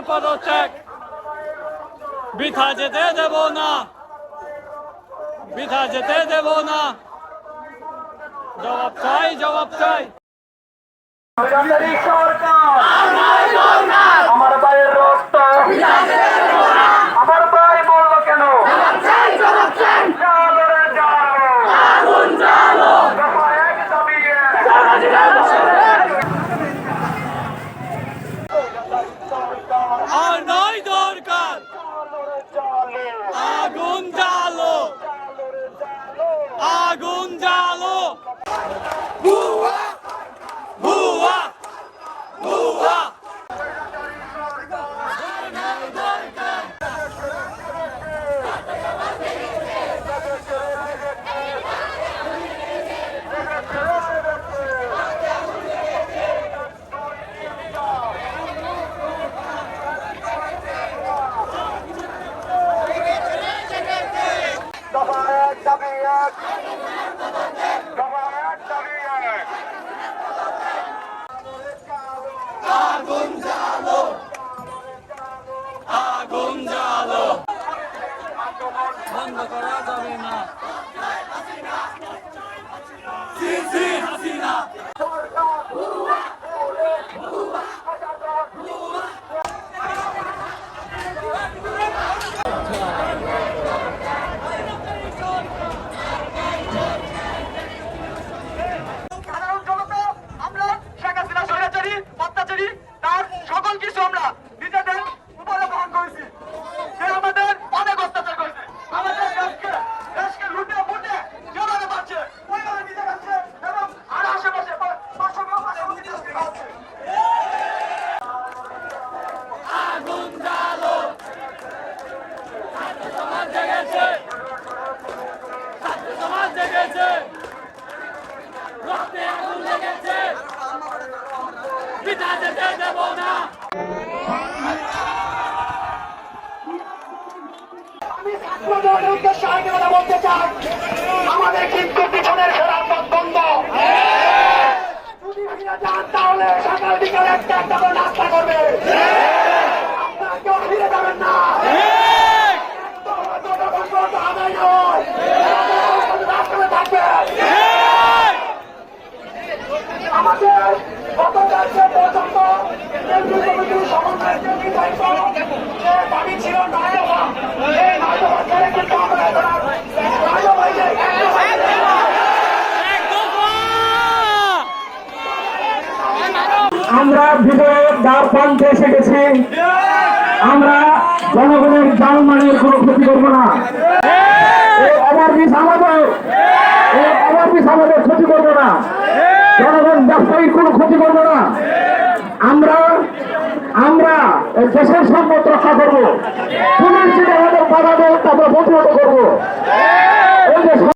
পদত্যাগ। বৃথা যেতে দেব না। বৃথা যেতে দেব না। জবাব চাই জবাব চাই। সরকার। আর নয় দরকার। আগুন জ্বালো। আগুন জ্বালো। পিতা যেতে দেব না আমাদের কিন্তু পিছনের ফেরার পথ বন্ধ। যদি ফিরে যান তাহলে সকাল আমরা বিজয়ের দ্বার প্রান্তে এসে গেছি। আমরা জনগণের জানমানের কোনো ক্ষতি করব না। আমাদের। আমাদের ক্ষতি না। কোনো ক্ষতি না। আমরা আমরা আমাদের বাধা দেয়, তারপরে প্রতিহত করব।